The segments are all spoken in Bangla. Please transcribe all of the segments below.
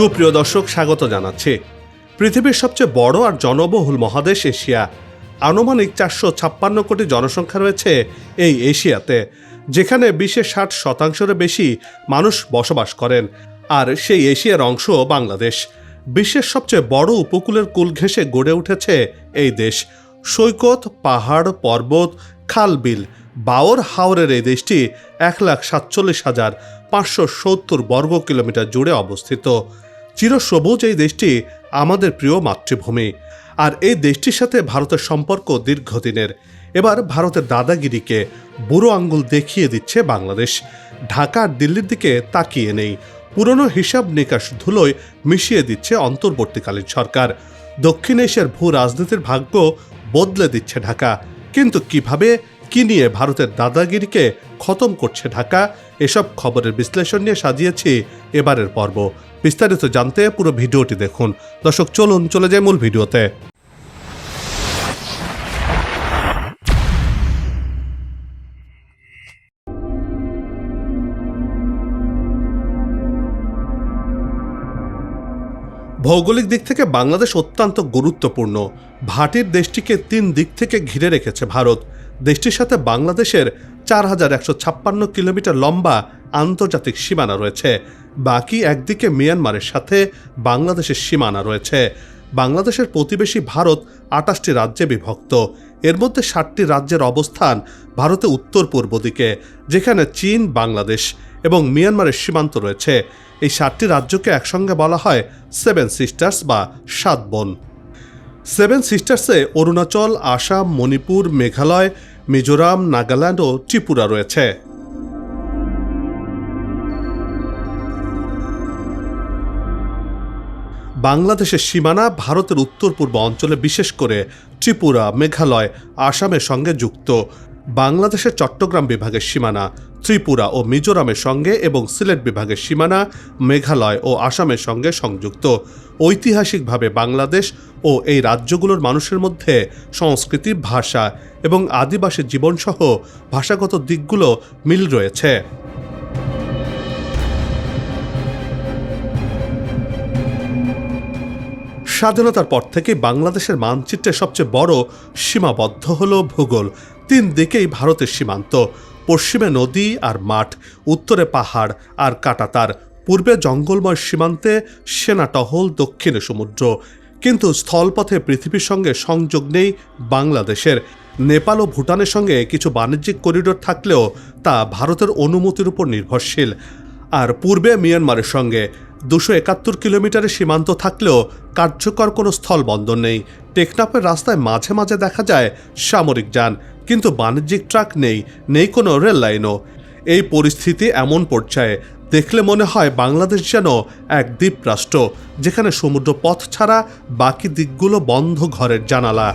সুপ্রিয় দর্শক, স্বাগত জানাচ্ছি। পৃথিবীর সবচেয়ে বড় আর জনবহুল মহাদেশ এশিয়া। আনুমানিক চারশো ছাপ্পান্ন কোটি জনসংখ্যা রয়েছে এই এশিয়াতে, যেখানে বিশ্বের ষাট শতাংশের বেশি মানুষ বসবাস করেন। আর সেই এশিয়ার অংশ বাংলাদেশ। বিশ্বের সবচেয়ে বড় উপকূলের কুল ঘেঁষে গড়ে উঠেছে এই দেশ। সৈকত, পাহাড়, পর্বত, খালবিল, বাওর হাওরের এই দেশটি এক লাখ সাতচল্লিশ হাজার পাঁচশো সত্তর বর্গ কিলোমিটার জুড়ে অবস্থিত। চিরসবুজ এই দেশটি আমাদের প্রিয় মাতৃভূমি। আর এই দেশটির সাথে ভারতের সম্পর্ক দীর্ঘদিনের। এবার ভারতের দাদাগিরিকে বুড়ো আঙ্গুল দেখিয়ে দিচ্ছে বাংলাদেশ। ঢাকা আর দিল্লির দিকে তাকিয়ে নেই। পুরনো হিসাব নিকাশ ধুলোয় মিশিয়ে দিচ্ছে অন্তর্বর্তীকালীন সরকার। দক্ষিণ এশিয়ার ভূ রাজনীতির ভাগ্য বদলে দিচ্ছে ঢাকা। কিন্তু কীভাবে কি নিয়ে ভারতের দাদাগিরিকে খতম করছে ঢাকা। এসব খবরের বিশ্লেষণ নিয়ে সাজিয়েছি এবারের পর্ব। বিস্তারিত জানতে পুরো ভিডিওটি দেখুন। দর্শক, চলুন, চলে যাই মূল ভিডিওতে। ভৌগোলিক দিক থেকে বাংলাদেশ অত্যন্ত গুরুত্বপূর্ণ। ভাটির দেশটিকে তিন দিক থেকে ঘিরে রেখেছে ভারত। দেশটির সাথে বাংলাদেশের চার হাজার একশো ছাপ্পান্ন কিলোমিটার লম্বা আন্তর্জাতিক সীমানা রয়েছে। বাকি একদিকে মিয়ানমারের সাথে বাংলাদেশের সীমানা রয়েছে। বাংলাদেশের প্রতিবেশী ভারত আটাশটি রাজ্যে বিভক্ত। এর মধ্যে ষাটটি রাজ্যের অবস্থান ভারতে উত্তর পূর্ব দিকে, যেখানে চীন, বাংলাদেশ এবং মিয়ানমারের সীমান্ত রয়েছে। এই সাতটি রাজ্যকে একসঙ্গে বলা হয় সেভেন সিস্টার্স বা সাত বোন। সেভেন সিস্টার্সে অরুণাচল, আসাম, মণিপুর, মেঘালয়, মিজোরাম, নাগাল্যান্ড ও ত্রিপুরা রয়েছে। বাংলাদেশের সীমানা ভারতের উত্তর পূর্ব অঞ্চলে বিশেষ করে ত্রিপুরা, মেঘালয়, আসামের সঙ্গে যুক্ত। বাংলাদেশের চট্টগ্রাম বিভাগের সীমানা ত্রিপুরা ও মিজোরামের সঙ্গে এবং সিলেট বিভাগের সীমানা, মেঘালয় ও আসামের সঙ্গে সংযুক্ত। ঐতিহাসিকভাবে বাংলাদেশ ও এই রাজ্যগুলোর মানুষের মধ্যে সংস্কৃতি, ভাষা এবং আদিবাসী জীবনসহ ভাষাগত দিকগুলো মিল রয়েছে। স্বাধীনতার পর থেকে বাংলাদেশের মানচিত্রে সবচেয়ে বড় সীমাবদ্ধ হল ভূগোল। তিন দিকেই ভারতের সীমান্ত। পশ্চিমে নদী আর মাঠ, উত্তরে পাহাড় আর কাটাতার পূর্বে জঙ্গলময় সীমান্তে সেনা টহল, দক্ষিণে সমুদ্র। কিন্তু স্থলপথে পৃথিবীর সঙ্গে সংযোগ নেই বাংলাদেশের। নেপাল ও ভুটানের সঙ্গে কিছু বাণিজ্যিক করিডোর থাকলেও তা ভারতের অনুমতির উপর নির্ভরশীল। আর পূর্বে মিয়ানমারের সঙ্গে দুশো একাত্তর কিলোমিটারের সীমান্ত থাকলেও কার্যকর কোনো স্থলবন্দর নেই। টেকনাফের রাস্তায় মাঝে মাঝে দেখা যায় সামরিক যান কিন্তু বাণিজ্যিক ট্রাক নেই নেই কোনো রেল লাইনও। এই পরিস্থিতি এমন পর্যায়ে দেখলে মনে হয় বাংলাদেশ যেন এক দ্বীপ রাষ্ট্র যেখানে সমুদ্র পথ ছাড়া বাকি দিকগুলো বন্ধ ঘরের জানালা।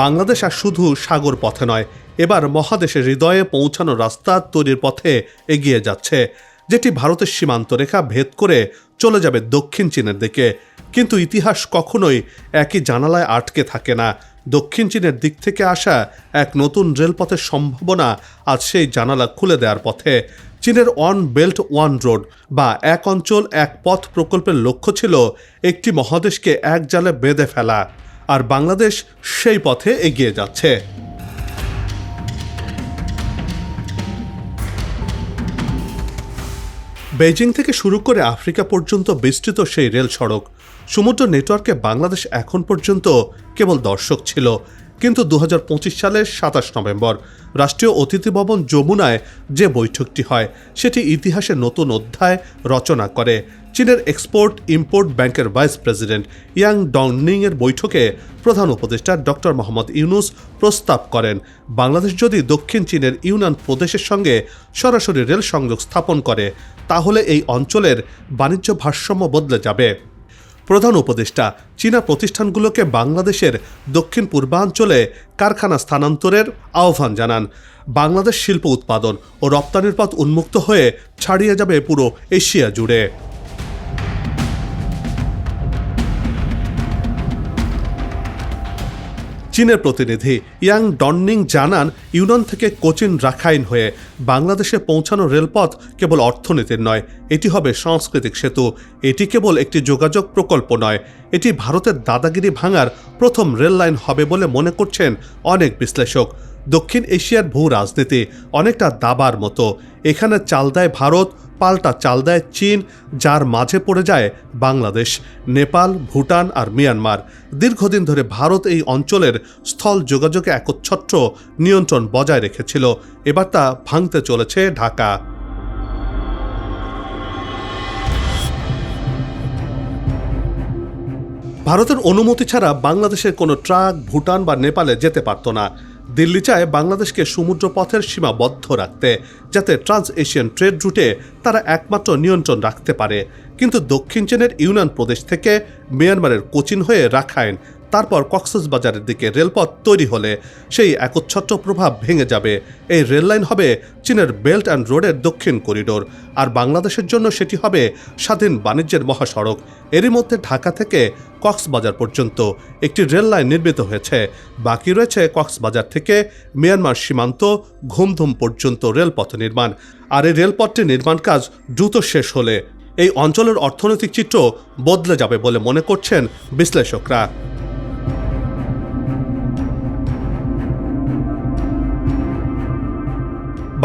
বাংলাদেশ আর শুধু সাগর পথে নয়, এবার মহাদেশের হৃদয়ে পৌঁছানোর রাস্তা তৈরির পথে এগিয়ে যাচ্ছে। যেটি ভারতের সীমান্ত রেখা ভেদ করে চলে যাবে দক্ষিণ চীনের দিকে। কিন্তু ইতিহাস কখনোই একই জানালায় আটকে থাকে না। দক্ষিণ চীনের দিক থেকে আসা এক নতুন রেলপথের সম্ভাবনা আজ সেই জানালা খুলে দেওয়ার পথে। চীনের ওয়ান বেল্ট, ওয়ান রোড বা এক অঞ্চল, এক পথ প্রকল্পের লক্ষ্য ছিল একটি মহাদেশকে এক জালে বেঁধে ফেলা। আর বাংলাদেশ সেই পথে এগিয়ে যাচ্ছে। বেজিং থেকে শুরু করে আফ্রিকা পর্যন্ত বিস্তৃত সেই রেল সড়ক। সমুদ্র নেটওয়ার্কে বাংলাদেশ এখন পর্যন্ত কেবল দর্শক ছিল। কিন্তু দু হাজার পঁচিশ সালের সাতাশ নভেম্বর, রাষ্ট্রীয় অতিথি ভবন যমুনায় যে বৈঠকটি হয়, সেটি ইতিহাসে নতুন অধ্যায় রচনা করে। চীনের এক্সপোর্ট ইম্পোর্ট ব্যাংকের ভাইস প্রেসিডেন্ট ইয়াং ডংনিং এর বৈঠকে প্রধান উপদেষ্টা ডক্টর মোহাম্মদ ইউনুস প্রস্তাব করেন। বাংলাদেশ যদি দক্ষিণ চীনের ইউনান প্রদেশের সঙ্গে সরাসরি রেল সংযোগ স্থাপন করে, তাহলে এই অঞ্চলের বাণিজ্য ভারসাম্য বদলে যাবে। প্রধান উপদেষ্টা, চীনা প্রতিষ্ঠানগুলোকে বাংলাদেশের দক্ষিণ পূর্বাঞ্চলে কারখানা স্থানান্তরের আহ্বান জানান। বাংলাদেশ শিল্প উৎপাদন ও রপ্তানির পথ উন্মুক্ত হয়ে ছাড়িয়ে যাবে পুরো এশিয়া জুড়ে। চীনের প্রতিনিধি ইয়াং ডননিং জানান, ইউনান থেকে কোচিন রাখাইন হয়ে বাংলাদেশে পৌঁছানো রেলপথ কেবল অর্থনীতির নয়, এটি হবে সাংস্কৃতিক সেতু। এটি কেবল একটি যোগাযোগ প্রকল্প নয়, এটি ভারতের দাদাগিরি ভাঙার প্রথম রেল লাইন হবে বলে মনে করছেন অনেক বিশ্লেষক। দক্ষিণ এশিয়ার ভূ রাজনীতি অনেকটা দাবার মতো। এখানে চাল দেয় ভারত পাল্টা চাল দেয় চীন, যার মাঝে পড়ে যায় বাংলাদেশ, নেপাল, ভুটান আর মিয়ানমার। দীর্ঘদিন ধরে ভারত এই অঞ্চলের স্থল যোগাযোগে একচ্ছত্র নিয়ন্ত্রণ বজায় রেখেছিল। এবার তা ভাঙতে চলেছে ঢাকা। ভারতের অনুমতি ছাড়া বাংলাদেশের কোনো ট্রাক ভুটান বা নেপালে যেতে পারত না। দিল্লি চায় বাংলাদেশকে সমুদ্র পথের সীমাবদ্ধ রাখতে, যাতে ট্রান্স এশিয়ান ট্রেড রুটে তারা একমাত্র নিয়ন্ত্রণ রাখতে পারে। কিন্তু দক্ষিণ চীনের ইউনান প্রদেশ থেকে মিয়ানমারের কোচিন হয়ে রাখাইন তারপর কক্সবাজারের দিকে রেলপথ তৈরি হলে সেই একচ্ছত্র প্রভাব ভেঙে যাবে। এই রেললাইন হবে চীনের বেল্ট অ্যান্ড রোডের দক্ষিণ করিডোর, আর বাংলাদেশের জন্য সেটি হবে স্বাধীন বাণিজ্যের মহাসড়ক। এরই মধ্যে ঢাকা থেকে কক্সবাজার পর্যন্ত একটি রেল লাইন নির্মিত হয়েছে। বাকি রয়েছে কক্সবাজার থেকে মিয়ানমার সীমান্ত ঘুমধুম পর্যন্ত রেলপথ নির্মাণ। আর এই রেলপথটি নির্মাণ কাজ দ্রুত শেষ হলে এই অঞ্চলের অর্থনৈতিক চিত্র বদলে যাবে বলে মনে করছেন বিশ্লেষকরা।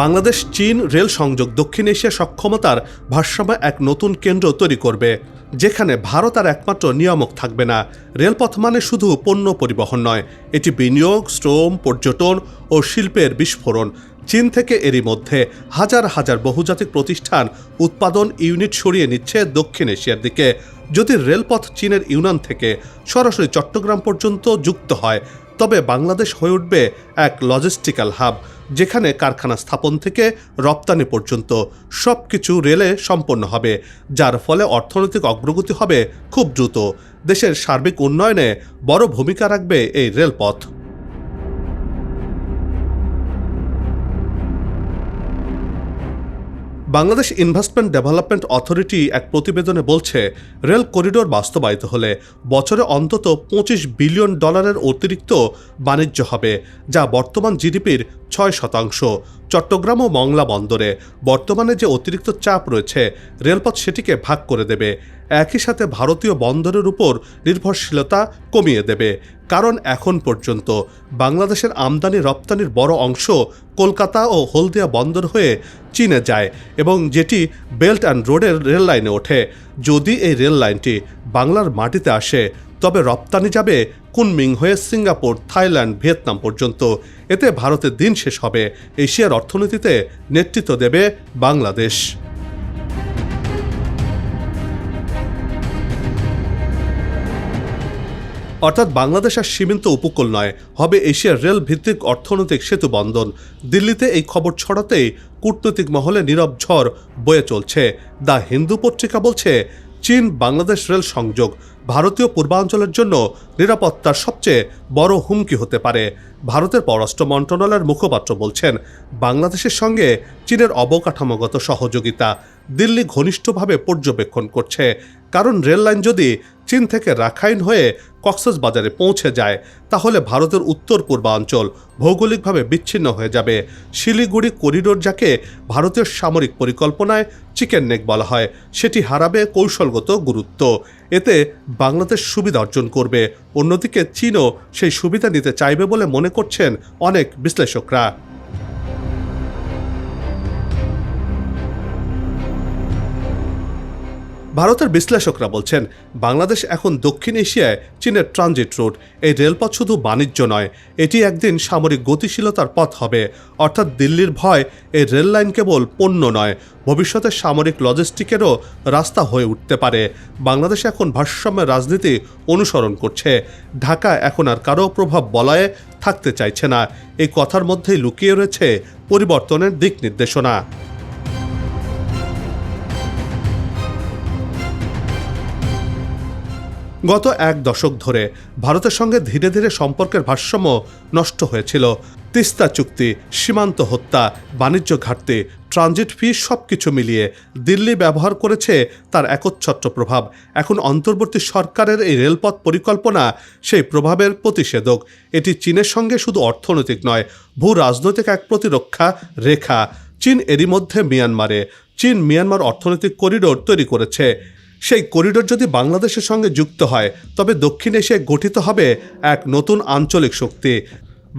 বাংলাদেশ, চীন রেল সংযোগ দক্ষিণ এশিয়া সক্ষমতার ভারসাম্য এক নতুন কেন্দ্র তৈরি করবে, যেখানে ভারত আর একমাত্র নিয়ামক থাকবে না। রেলপথ মানে শুধু পণ্য পরিবহন নয়, এটি বিনিয়োগ, শ্রম, পর্যটন ও শিল্পের বিস্ফোরণ। চীন থেকে এরই মধ্যে হাজার হাজার বহুজাতিক প্রতিষ্ঠান উৎপাদন ইউনিট সরিয়ে নিচ্ছে দক্ষিণ এশিয়ার দিকে। যদি রেলপথ চীনের ইউনান থেকে সরাসরি চট্টগ্রাম পর্যন্ত যুক্ত হয় তবে বাংলাদেশ হয়ে উঠবে এক লজিস্টিক্যাল হাব যেখানে কারখানা স্থাপন থেকে রপ্তানি পর্যন্ত সব কিছু রেলে সম্পন্ন হবে, যার ফলে অর্থনৈতিক অগ্রগতি হবে খুব দ্রুত। দেশের সার্বিক উন্নয়নে বড় ভূমিকা রাখবে এই রেলপথ। বাংলাদেশ ইনভেস্টমেন্ট ডেভেলপমেন্ট অথরিটি এক প্রতিবেদনে বলছে, রেল করিডোর বাস্তবায়িত হলে বছরে অন্তত পঁচিশ বিলিয়ন ডলারের অতিরিক্ত বাণিজ্য হবে, যা বর্তমান জিডিপির ছয় শতাংশ। চট্টগ্রাম ও মংলা বন্দরে বর্তমানে যে অতিরিক্ত চাপ রয়েছে, রেলপথ সেটিকে ভাগ করে দেবে। একই সাথে ভারতীয় বন্দরের উপর নির্ভরশীলতা কমিয়ে দেবে। কারণ এখন পর্যন্ত বাংলাদেশের আমদানি রপ্তানির বড় অংশ কলকাতা ও হলদিয়া বন্দর হয়ে চীনে যায় এবং যেটি বেল্ট অ্যান্ড রোডের রেল লাইনে ওঠে। যদি এই রেল লাইনটি বাংলার মাটিতে আসে তবে রপ্তানি যাবে কুনমিং হয়ে সিঙ্গাপুর, থাইল্যান্ড, ভিয়েতনাম পর্যন্ত। এতে ভারতের দিন শেষ হবে। এশিয়ার অর্থনীতিতে নেতৃত্ব দেবে বাংলাদেশ। অর্থাৎ বাংলাদেশ আর সীমিত উপকূল নয়, হবে এশিয়ার রেল ভিত্তিক অর্থনৈতিক সেতু বন্ধন দিল্লিতে এই খবর ছড়াতেই কূটনৈতিক মহলে নীরব ঝড় বয়ে চলছে। দ্য হিন্দু পত্রিকা বলছে চীন বাংলাদেশ রেল সংযোগ ভারতীয় পূর্বাঞ্চলের জন্য নিরাপত্তার সবচেয়ে বড় হুমকি হতে পারে। ভারতের পররাষ্ট্র মন্ত্রণালয়ের মুখপাত্র বলছেন, বাংলাদেশের সঙ্গে চীনের অবকাঠামোগত সহযোগিতা দিল্লি ঘনিষ্ঠভাবে পর্যবেক্ষণ করছে। কারণ রেল লাইন যদি চীন থেকে রাখাইন হয়ে কক্সবাজারে পৌঁছে যায়, তাহলে ভারতের উত্তর পূর্বাঞ্চল ভৌগোলিকভাবে বিচ্ছিন্ন হয়ে যাবে। শিলিগুড়ি করিডোর যাকে ভারতীয় সামরিক পরিকল্পনায় চিকেন নেক বলা হয়, সেটি হারাবে কৌশলগত গুরুত্ব। এতে বাংলাদেশ সুবিধা অর্জন করবে। অন্যদিকে চীনও সেই সুবিধা নিতে চাইবে বলে মনে করছেন অনেক বিশ্লেষকরা। ভারতের বিশ্লেষকরা বলছেন, বাংলাদেশ এখন দক্ষিণ এশিয়ায় চীনের ট্রানজিট রুট। এই রেলপথ শুধু বাণিজ্য নয়, এটি একদিন সামরিক গতিশীলতার পথ হবে। অর্থাৎ দিল্লির ভয় এই রেল লাইন কেবল পণ্য নয়, ভবিষ্যতে সামরিক লজিস্টিকেরও রাস্তা হয়ে উঠতে পারে। বাংলাদেশ এখন ভারসাম্যের রাজনীতি অনুসরণ করছে। ঢাকা এখন আর কারও প্রভাব বলয়ে থাকতে চাইছে না। এই কথার মধ্যেই লুকিয়ে রয়েছে পরিবর্তনের দিক নির্দেশনা। গত এক দশক ধরে ভারতের সঙ্গে ধীরে ধীরে সম্পর্কের ভারসাম্য নষ্ট হয়েছিল। তিস্তা চুক্তি, সীমান্ত হত্যা, বাণিজ্য ঘাটতি, ট্রানজিট ফি সব কিছু মিলিয়ে দিল্লি ব্যবহার করেছে তার একচ্ছত্র প্রভাব। এখন অন্তর্বর্তী সরকারের এই রেলপথ পরিকল্পনা সেই প্রভাবের প্রতিষেধক। এটি চীনের সঙ্গে শুধু অর্থনৈতিক নয় ভূ রাজনৈতিক এক প্রতিরক্ষা রেখা। চীন এরই মধ্যে মিয়ানমারে। চীন মিয়ানমার অর্থনৈতিক করিডোর তৈরি করেছে। সেই করিডোর যদি বাংলাদেশের সঙ্গে যুক্ত হয়, তবে দক্ষিণ এশিয়ায় গঠিত হবে এক নতুন আঞ্চলিক শক্তি।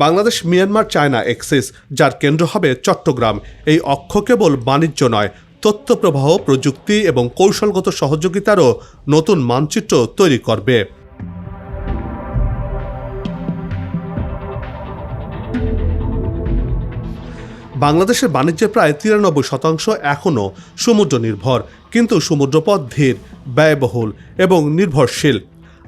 বাংলাদেশ, মিয়ানমার, চায়না এক্সিস, যার কেন্দ্র হবে চট্টগ্রাম। এই অক্ষ কেবল বাণিজ্য নয়, তথ্যপ্রবাহ, প্রযুক্তি এবং কৌশলগত সহযোগিতারও নতুন মানচিত্র তৈরি করবে। বাংলাদেশের বাণিজ্যের প্রায় তিরানব্বই শতাংশ এখনও সমুদ্র নির্ভর কিন্তু সমুদ্রপথ ধীর, ব্যয়বহুল এবং নির্ভরশীল।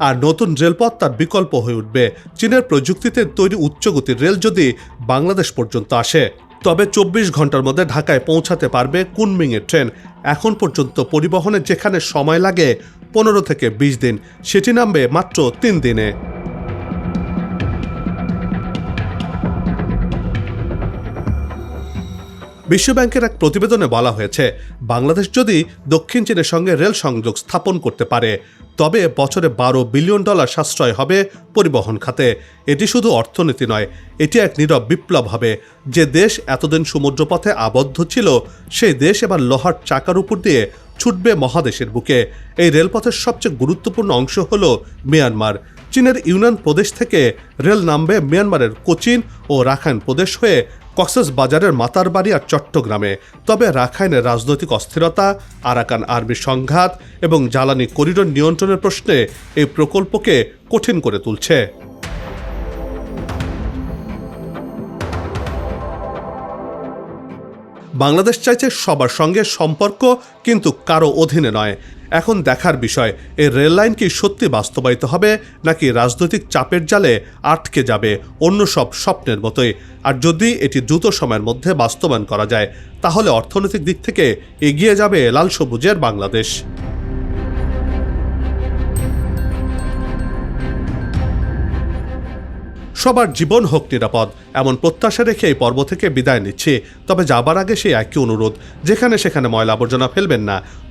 আর নতুন রেলপথ তার বিকল্প হয়ে উঠবে। চীনের প্রযুক্তিতে তৈরি উচ্চগতির রেল যদি বাংলাদেশ পর্যন্ত আসে, তবে চব্বিশ ঘণ্টার মধ্যে ঢাকায় পৌঁছাতে পারবে কুনমিংয়ের ট্রেন। এখন পর্যন্ত পরিবহনে যেখানে সময় লাগে পনেরো থেকে বিশ দিন, সেটি নামবে মাত্র তিন দিনে। বিশ্বব্যাংকের এক প্রতিবেদনে বলা হয়েছে, বাংলাদেশ যদি দক্ষিণ চীনের সঙ্গে রেল সংযোগ স্থাপন করতে পারে, তবে বছরে বারো বিলিয়ন ডলার সাশ্রয় হবে পরিবহন খাতে। এটি শুধু অর্থনীতি নয়, এটি এক নীরব বিপ্লব হবে। যে দেশ এতদিন সমুদ্রপথে আবদ্ধ ছিল, সেই দেশ এবার লোহার চাকার উপর দিয়ে ছুটবে মহাদেশের বুকে। এই রেলপথের সবচেয়ে গুরুত্বপূর্ণ অংশ হল মিয়ানমার। চীনের ইউনান প্রদেশ থেকে রেল নামবে মিয়ানমারের কোচিন ও রাখাইন প্রদেশ হয়ে কক্সেস বাজারের মাতারবাড়ি আর চট্টগ্রামে। তবে রাখাইনের রাজনৈতিক অস্থিরতা, আরাকান আর্মি সংঘাত এবং জ্বালানি করিডোর নিয়ন্ত্রণের প্রশ্নে এই প্রকল্পকে কঠিন করে তুলছে। বাংলাদেশ চাইছে সবার সঙ্গে সম্পর্ক, কিন্তু কারও অধীনে নয়। এখন দেখার বিষয়, এই রেল লাইন কি সত্যি বাস্তবায়িত হবে, নাকি রাজনৈতিক চাপের জালে আটকে যাবে, অন্য সব স্বপ্নের মতোই? আর যদি এটি দ্রুত সময়ের মধ্যে বাস্তবায়ন করা যায়, তাহলে অর্থনৈতিক দিক থেকে এগিয়ে যাবে লাল সবুজের বাংলাদেশ। সবার জীবন হোক নিরাপদ, এমন প্রত্যাশা রেখে এই পর্ব থেকে বিদায় নিচ্ছি। তবে যাবার আগে সেই একই অনুরোধ, যেখানে সেখানে ময়লা আবর্জনা ফেলবেন না।